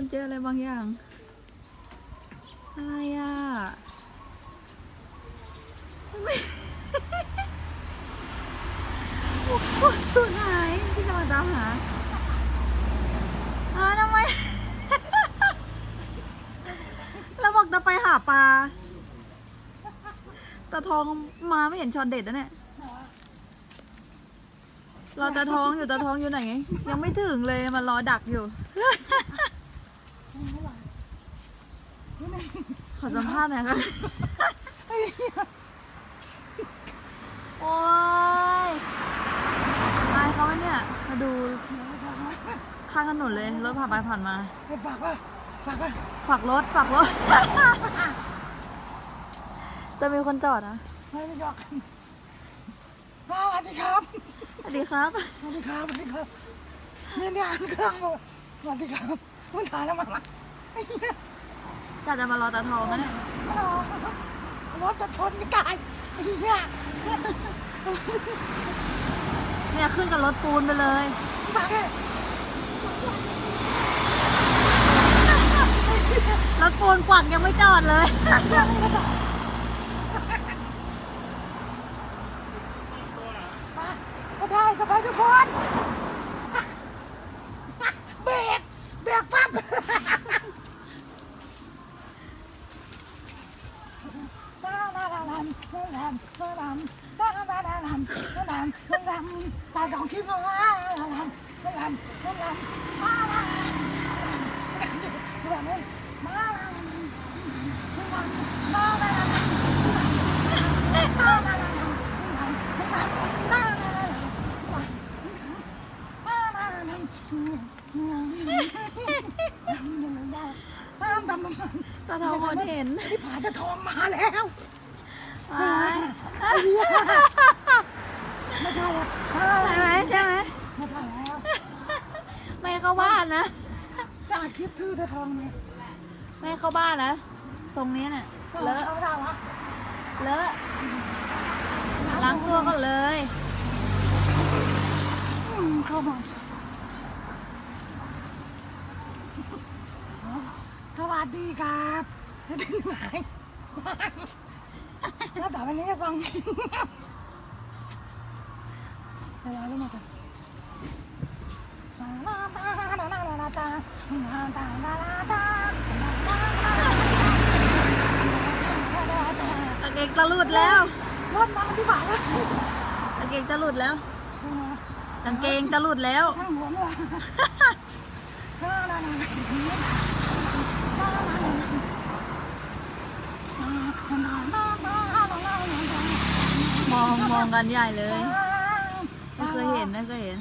นเจออะไรบางอย่าง อะไรอะโอ้โหสุดหายที่จะมาตามหาอาทำไมเราบอกจะไปหาปลาตาทองมาไม่เห็นช็อตเด็ดนะเนี่ยเราตาท้องอยู่ตาท้องอยู่ไหนไงยังไม่ถึงเลยมารอดักอยู่ ขอสัมภาษณ์หน่อยค่ะ โอ้ยตายเขาเนี่ย มาดูข้างถนนเลย รถผ่านไปผ่านมา ให้ฝากป่ะฝากป่ะฝากรถฝากรถ จะมีคนจอดนะ ไม่ไม่จอดสวัสดีครับสวัสดีครับ สวัสดีครับสวัสดีครับเนี่ยเนี่ยอ่านเครื่งหมสวัสดีครับมุนถ่ายแล้วมาาจะมารอตาทองมเนี่ยรถจะชนกานี่ยเนี่ยขึ้นกับรถปูนไปเลยรถปูนกวักยังไม่จอดเลย ตัดสองคลิปมาตาทองคนเห็น พี่ผาจะทองมาแล้ว แใช่ไหมใช่ไหมแม่เข้าบ้านนะจะอัคิปทื่อทองไหมแม่เข้าบ้านนะทรงนี้เนี่ยเลอะเลอะล้างตัวก่นเลยเข้ามาสวัสดีครับที่ไหนาววันะฟังเดี๋ยวเราลงมากันตะเกีงจะหลุดแล้วรดมาที่บ่าแล้วตะเกีงจะหลุดแล้วกางเกงจะหลุดแล้ว ข้งหัวมัว มองมองกันใหญ่เลย ไม่เคยเห็น ไม่เคยเห็น